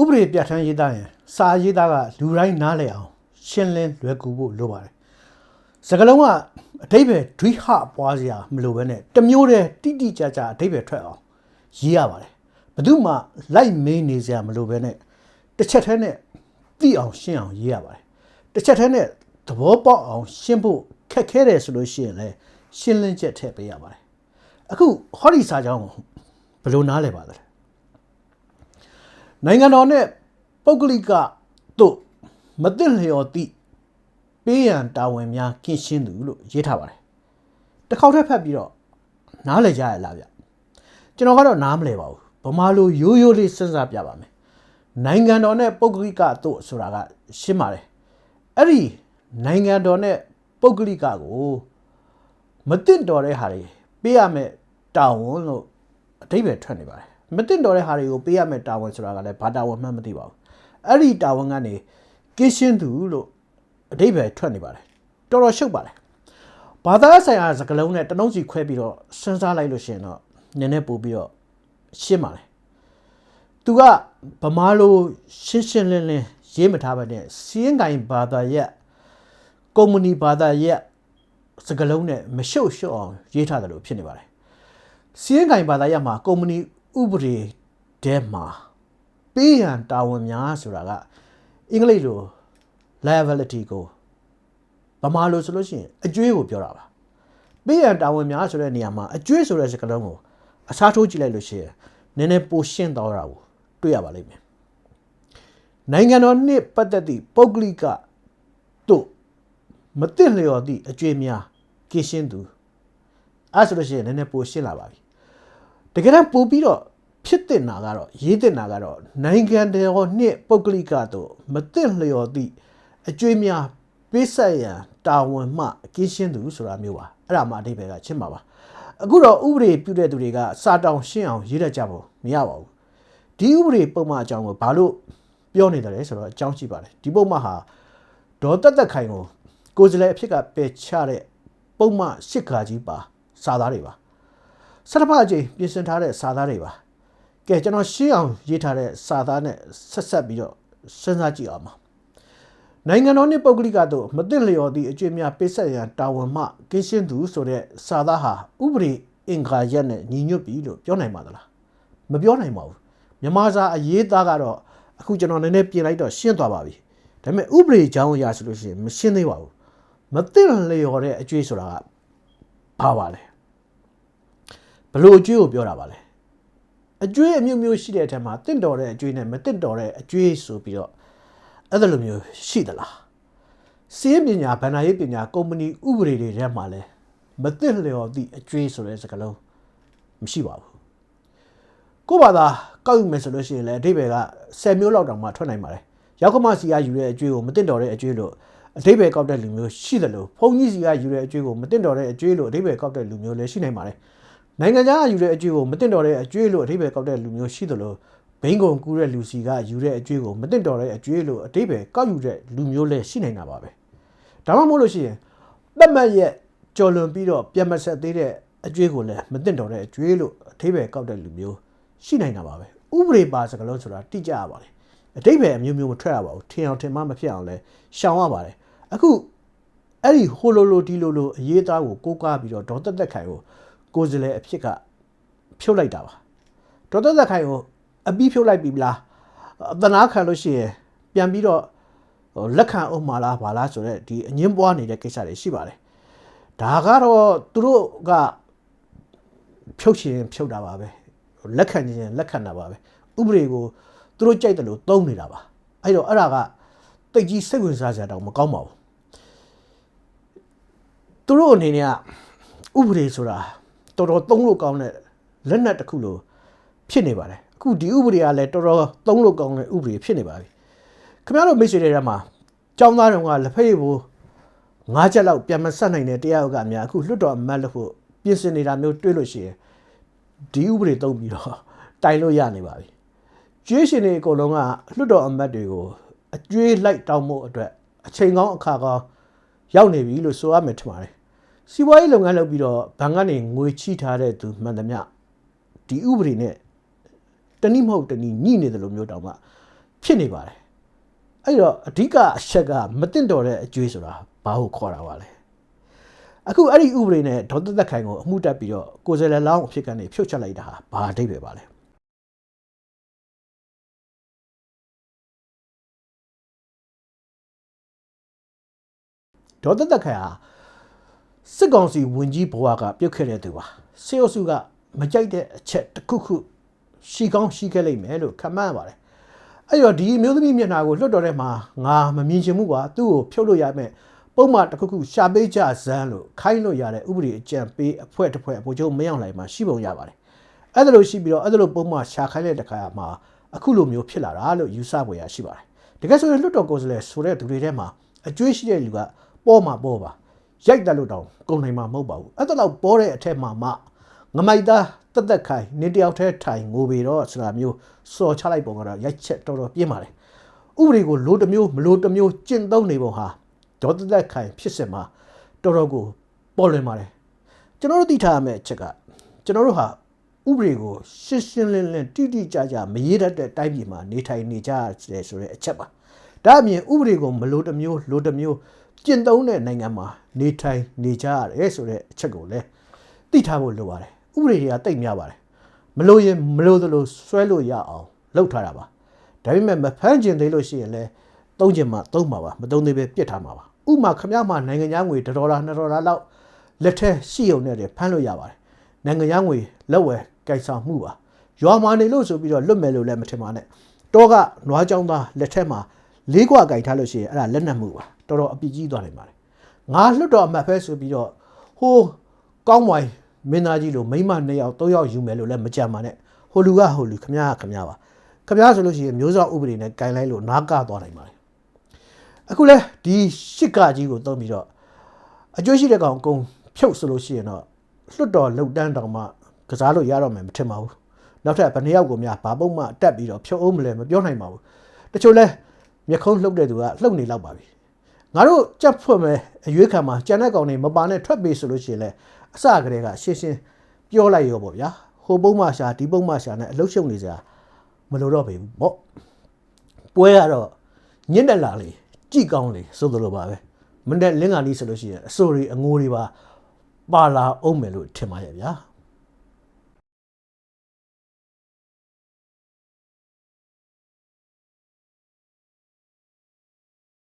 ဥပဒေပြဋ္ဌာန်းရေးသားရင်စာရေးသားကလူတိုင်းနားလည်အောင်ရှင်းလင်းလွယ်ကူဖို့လိုပါတယ်စကလုံးကအတိပ္ပယ်ဒွိဟပွားစရာမလိုဘဲနဲ့တစ်မျိုးတည်းတိတိကျကျအတိပ္ပယ်ထွက်အောင်ရေးရပါတယ်ဘယ်သူမှလိုက်မင်းနေစရာမလိုဘဲနဲ့တစ်ချက်တည်းနဲ့သိအောင်ရှင်းအောင်ရေးရပါတယ်တစ်ချက်တည်းနဲ့သဘောပေါက်အောင်ရှင်းဖို့ခက်ခဲတယ်ဆိုလို့ရှိရင်လည်းရှင်းလင်းချက်ထည့်ပေးရပါတယ်အခုဟောဒီစာကြောင်းကိုဘယ်လိုနားလဲပါလဲ နိုင်ငံတော်နဲ့ပုဂ္ဂလိကတို့မသိလျော်သည့်ပေးရန်တာဝန်များကင်းရှင်းသူလို့ရေးထားပါတယ်တစ်ခေါက်ထပ်ဖတ်ပြီးတော့နားလည်ကြရလားဗျကျွန်တော်ကတော့နားမလည်ပါဘူးဗမာလိုရိုးရိုးလေးစဉ်းစားပြပါမယ်နိုင်ငံတော်နဲ့ပုဂ္ဂလိကတို့ဆိုတာကရှင်းပါတယ်အဲ့ဒီနိုင်ငံတော်နဲ့ပုဂ္ဂလိကကိုမသိတော်တဲ့ဟာတွေပေးရမယ်တာဝန်လို့အဓိပ္ပာယ်ထွက်နေပါတယ် မသိတော်တဲ့ဟာတွေကိုပေးရမယ်တာဝန်ဆိုတာကလည်းဘာတာဝန်မှန်းမသိပါဘူးအဲ့ဒီတာဝန်ကနေကင်းရှင်းသူလို့အဓိပ္ပာယ်ထွက်နေပါတယ်တော်တော်ရှုပ်ပါတယ်ဘာသာဆိုင်ရာစကားလုံးနဲ့တနှုံးစီခွဲပြီးတော့စဉ်းစားလိုက်လို့ရှိရင်တော့နည်းနည်းပို့ပြီးတော့ရှင်းပါတယ်သူကဗမာလိုရှင်းရှင်းလင်းလင်းရေးမထားပါနဲ့စီးရင်ကိုင်ဘာသာရက်ကုမ္ပဏီဘာသာရက်စကားလုံးနဲ့မရှုပ်ရှုပ်အောင်ရေးထားတယ်လို့ဖြစ်နေပါတယ်စီးရင်ကိုင်ဘာသာရက်မှာကုမ္ပဏီ ဥပဒေတဲမှာပေးရန်တာဝန်များဆိုတာကအင်္ဂလိပ်လို liability ကိုဗမာလိုဆိုလို့ရှိရင်အကျွေးကိုပြောတာပါပေးရန်တာဝန်များဆိုတဲ့နေရာမှာအကျွေးဆိုတဲ့စကားလုံးကိုအစားထိုးကြည့်လိုက်လို့ရှိရင်နည်းနည်းပိုရှင်းသွားတာကိုတွေ့ရပါလိမ့်မယ်နိုင်ငံတော်နှင့်ပတ်သက်သည့်ပုဂ္ဂလိကတို့မသိလျော်သည့်အကျွေးများကင်းရှင်းသူအဲဆိုလို့ရှိရင်နည်းနည်းပိုရှင်းလာပါပြီ တကယ်တော့ပို့ပြီးတော့ဖြစ်တင်တာကတော့ရေးတင်တာကတော့နိုင်ငံတော်နှင့်ပုဂ္ဂလိကတို့မသိလျော်သည့်အကျွေးများပေးဆက်ရန်တာဝန်မှကင်းရှင်းသူဆိုတာမျိုးပါအဲ့ဒါမှအဓိပ္ပာယ်ကရှင်းပါပါအခုတော့ဥပဒေပြုတဲ့သူတွေကစာတောင်ရှင်းအောင်ရေးတတ်ကြဖို့မရပါဘူးဒီဥပဒေပုံမှန်အကြောင်းကိုဘာလို့ပြောနေတယ်လဲဆိုတော့အကြောင်းရှိပါတယ်ဒီပုံမှန်ဟာဒေါ်တက်တက်ခိုင်ကိုကိုယ်စလဲအဖြစ်ကပယ်ချတဲ့ပုံမှန်ရှစ်ခါကြီးပါစာသားတွေပါ စရဖအချင်းပြင်ဆင်ထားတဲ့စာသားတွေပါကဲကျွန်တော်ရှင်းအောင်ရေးထားတဲ့စာသားနဲ့ဆက်ဆက်ပြီးတော့စဉ်းစားကြည့်အောင်ပါနိုင်ငံတော်နှင့်ပုဂ္ဂလိကတို့မသိလျော်သည့်အကျွေးများပေးဆက်ရန်တာဝန်မှကင်းရှင်းသူဆိုတဲ့စာသားဟာဥပဒေအင်္ဂါရက်နဲ့ညီညွတ်ပြီလို့ပြောနိုင်ပါသလားမပြောနိုင်ပါဘူးမြန်မာစာအရေးသားကတော့အခုကျွန်တော်နည်းနည်းပြင်လိုက်တော့ရှင်းသွားပါပြီဒါပေမဲ့ဥပဒေကြောင်းအရာဆိုလို့ရှိရင်မရှင်းသေးပါဘူးမသိလျော်တဲ့အကျွေးဆိုတာကဘာပါလဲ ဘလို့အကျွေးကိုပြောတာပါလဲအကျွေးအမျိုးမျိုးရှိတဲ့အထက်မှာတင့်တော်တဲ့အကျွေးနဲ့မတင့်တော်တဲ့အကျွေးဆိုပြီးတော့အဲ့ဒါလိုမျိုးရှိသလားစီးရင်ပညာဗန္ဒာရေးပညာကုမ္ပဏီဥပဒေတွေထဲမှာလဲမသိလျော်သည့်အကျွေးဆိုတဲ့စကားလုံးမရှိပါဘူးကိုယ့်ဘာသာကောက်ယူမယ်ဆိုလို့ရှိရင်လည်းအဓိပ္ပာယ်က10မျိုးလောက်တောင်မှထွက်နိုင်ပါတယ်ရောက်ခမစီကယူတဲ့အကျွေးကိုမတင့်တော်တဲ့အကျွေးလို့အဓိပ္ပာယ်ကောက်တဲ့လူမျိုးရှိတယ်လို့ဘုန်းကြီးစီကယူတဲ့အကျွေးကိုမတင့်တော်တဲ့အကျွေးလို့အဓိပ္ပာယ်ကောက်တဲ့လူမျိုးလည်းရှိနိုင်ပါတယ် နိုင်ငံခြားကယူတဲ့အကျွေးကိုမတင့်တော်တဲ့အကျွေးလို့အဓိပ္ပာယ်ကောက်တဲ့လူမျိုးရှိတယ်လို့ဘိန်းကုံကူးတဲ့လူစီကယူတဲ့အကျွေးကိုမတင့်တော်တဲ့အကျွေးလို့အဓိပ္ပာယ်ကောက်ယူတဲ့လူမျိုးလည်းရှိနိုင်တာပါပဲဒါမှမဟုတ်လို့ရှိရင်တတ်မှတ်ရက်ကြော်လွန်ပြီးတော့ပြန်မဆက်သေးတဲ့အကျွေးကိုလည်းမတင့်တော်တဲ့အကျွေးလို့အဓိပ္ပာယ်ကောက်တဲ့လူမျိုးရှိနိုင်တာပါပဲဥပဒေပါစကားလုံးဆိုတာတိကျရပါတယ်အတိပ္ပယ်အမျိုးမျိုးမထွက်ရပါဘူးထင်အောင်ထင်မှမဖြစ်အောင်လဲရှောင်ရပါတယ်အခုအဲ့ဒီဟိုလိုလိုဒီလိုလိုအရေးသားကိုကိုးကားပြီးတော့ဒေါ်တက်တက်ခိုင်ကို ကိုယ်စလဲအဖြစ်ကဖြုတ်လိုက်တာပါဒေါ်တက်တက်ခိုင်ကိုအပြီးဖြုတ်လိုက်ပြီလားအသနာခံလို့ရှိရင်ပြန်ပြီးတော့ဟိုလက်ခံအောင်မလားဘာလားဆိုတော့ဒီအငင်းပွားနေတဲ့ကိစ္စတွေရှိပါတယ်ဒါကတော့သူတို့ကဖြုတ်ရှင်ဖြုတ်တာပါပဲလက်ခံခြင်းလက်ခံတာပါပဲဥပဒေကိုသူတို့ကြိုက်တယ်လို့သုံးနေတာပါအဲ့တော့အဲ့ဒါကတိတ်ကြီးစိတ်ဝင်စားစရာတောင်မကောင်းပါဘူးသူတို့အနေနဲ့ကဥပဒေဆိုတာ တော်တော်သုံးလို့ကောင်းတဲ့လက်နက်တစ်ခုလိုဖြစ်နေပါတယ်အခုဒီဥပဒေကလည်းတော်တော်သုံးလို့ကောင်းတဲ့ဥပဒေဖြစ်နေပါပြီခင်ဗျားတို့မိတ်ဆွေတွေထဲမှာចောင်းသားတော်ကလက်ဖက်ရည်ကိုငါးချက်လောက်ပြန်မဆက်နိုင်တဲ့တရားဥပဒေအများအခုလွတ်တော်အမတ်လို့ဖို့ပြင်ဆင်နေတာမျိုးတွေ့လို့ရှိရင်ဒီဥပဒေသုံးပြီးတော့တိုင်လို့ရနေပါပြီကျွေးရှင်တွေအကုန်လုံးကလွတ်တော်အမတ်တွေကိုအကျွေးလိုက်တောင်းမှုအတွက်အချိန်ကောင်းအခါကောင်းရောက်နေပြီလို့ဆိုရမယ်ထင်ပါတယ် စီးပွားရေးလုပ်ငန်းလုပ်ပြီးတော့ဘဏ်ကနေငွေချီထားတဲ့သူမှန်သမျှဒီဥပဒေနဲ့တနည်းမဟုတ်တနည်းညှိနေတယ်လို့မျိုးတောင်မှဖြစ်နေပါတယ်အဲ့တော့အဓိကအချက်ကမတင်တော်တဲ့အကျွေးဆိုတာဘာကိုခေါ်တာပါလဲအခုအဲ့ဒီဥပဒေနဲ့ဒေါက်တာသက်ခိုင်ကိုအမှုတက်ပြီးတော့ကိုယ်စားလှယ်လောင်းအဖြစ်ကနေဖြုတ်ချက်လိုက်တာဟာဘာအဓိပ္ပာယ်ပါလဲဒေါက်တာသက်ခိုင်ဟာ စစ်ကောင်စီဝင်ကြီးဘဝကပြုတ်ခဲ့တဲ့သူပါစေအုပ်စုကမကြိုက်တဲ့အချက်တစ်ခုခုရှိကောင်းရှိခဲ့လိမ့်မယ်လို့ခန့်မှန်းရပါတယ်အဲ့တော့ဒီအမျိုးသမီးမျက်နှာကိုလွတ်တော်ထဲမှာငါမမြင်ချင်ဘူးကွာသူ့ကိုဖြုတ်လို့ရမယ်ပုံမှန်တစ်ခုခုရှာပေးကြဇန်းလို့ခိုင်းလို့ရတဲ့ဥပဒေအကြံပေးအဖွဲ့တစ်ဖွဲ့အဖို့ကျုံမရောက်နိုင်မှာရှိပုံရပါတယ်အဲ့ဒါလို့ရှိပြီးတော့အဲ့ဒါလို့ပုံမှန်ရှာခိုင်းတဲ့တခါမှာအခုလိုမျိုးဖြစ်လာတာလို့ယူဆပေါ်ရရှိပါတယ်တကယ်ဆိုရင်လွတ်တော်ကိုယ်စားလှယ်ဆိုတဲ့သူတွေထဲမှာအကျွေးရှိတဲ့လူကပေါ်မှာပေါ်ပါ ရိုက်တယ်လို့တောင်ကုန်နိုင်မှာမဟုတ်ပါဘူးအဲ့ဒါတော့ပေါ်တဲ့အထက်မှာမှငမိုက်သားတက်တက်ခိုင်နေတယောက်တည်းထိုင်ငိုပေတော့ဆိုတာမျိုးစော်ချလိုက်ပုံကတော့ရိုက်ချက်တော်တော်ပြင်းပါတယ်ဥပဒေကိုလိုတစ်မျိုးမလိုတစ်မျိုးကျင့်သုံးနေပုံဟာဒေါ်တက်တက်ခိုင်ဖြစ်စင်မှာတော်တော်ကိုပေါ်လွင်ပါတယ်ကျွန်တော်တို့သိထားရမယ့်အချက်ကကျွန်တော်တို့ဟာဥပဒေကိုရှင်းရှင်းလင်းလင်းတိတိကျကျမရေးတတ်တဲ့တိုင်းပြည်မှာနေထိုင်နေကြရတယ်ဆိုတဲ့အချက်ပါဒါအပြင်ဥပဒေကိုမလိုတစ်မျိုးလိုတစ်မျိုး ကျင့်သုံးတဲ့နိုင်ငံမှာနေထိုင်နေကြရတယ်ဆိုတဲ့အချက်ကိုလည်းသိထားဖို့လိုပါတယ်ဥပဒေတွေကတိတ်များပါတယ်မလို့ရင်မလို့သလိုဆွဲလို့ရအောင်လုပ်ထားတာပါဒါပေမဲ့မဖမ်းကျင်သေးလို့ရှိရင်လည်းသုံးကျင်မှသုံးမှာပါမသုံးသေးပဲပြစ်ထားမှာပါဥမာခမရမှာနိုင်ငံသားငွေ1ဒေါ်လာ2ဒေါ်လာလောက်လက်ထက်ရှိုံနဲ့တည်းဖမ်းလို့ရပါတယ်နိုင်ငံသားငွေလက်ဝယ်ကိုင်ဆောင်မှုပါရွာမှာနေလို့ဆိုပြီးတော့လွတ်မယ်လို့လည်းမထင်ပါနဲ့တောကနွားကြောင်းသားလက်ထက်မှာလေးကွာကြိုက်ထားလို့ရှိရင်အဲ့ဒါလက်နက်မှုပါ တော်တော်အပြစ်ကြီးသွားနိုင်ပါတယ်ငါလွတ်တော်အမှတ်ဖဲဆိုပြီးတော့ဟိုးကောင်းဝိုင်မင်းသားကြီးလိုမိန်းမ2ယောက်3ယောက်ယူမယ်လို့လည်းမကြံပါနဲ့ဟိုလူကဟိုလူခမရခမရပါခမရဆိုလို့ရှိရင်မျိုးစောဥပဒေနဲ့ဂိုင်းလိုက်လို့နားကသွားနိုင်ပါတယ်အခုလဲဒီရှစ်ကကြီးကိုသုံးပြီးတော့အကျွေးရှိတဲ့ကောင်အကုန်ဖြုတ်ဆိုလို့ရှိရင်တော့လွတ်တော်လှုပ်တန်းတောင်မှကစားလို့ရတော့မယ်မထင်ပါဘူးနောက်ထပ်ဘယ်နှစ်ယောက်ကိုများဘာပုံမှတက်ပြီးတော့ဖြုတ်အောင်မလဲမပြောနိုင်ပါဘူးတချို့လဲမျက်ခုံးလှုပ်တဲ့သူကလှုပ်နေလောက်ပါပြီ ငါတို့ကြက်ဖွင့်မဲ့အရွေးခံမှာကြံတဲ့ကောင်တွေမပါနဲ့ထွက်ပေးဆိုလို့ရှိရင်လဲအစကတည်းကရှင်းရှင်းပြောလိုက်ရောပေါ့ဗျာဟိုပုံမှရှာဒီပုံမှရှာနဲ့အလုရှုံနေစရာမလိုတော့ပေဘူးပေါ့ပွဲကတော့ညင့်တက်လာလေကြည်ကောင်းလေဆိုသလိုပါပဲမနေ့လင်းကနီးဆိုလို့ရှိရင်အစိုးရအငိုးတွေပါပါလာအောင်မယ်လို့ထင်ပါရဲ့ဗျာ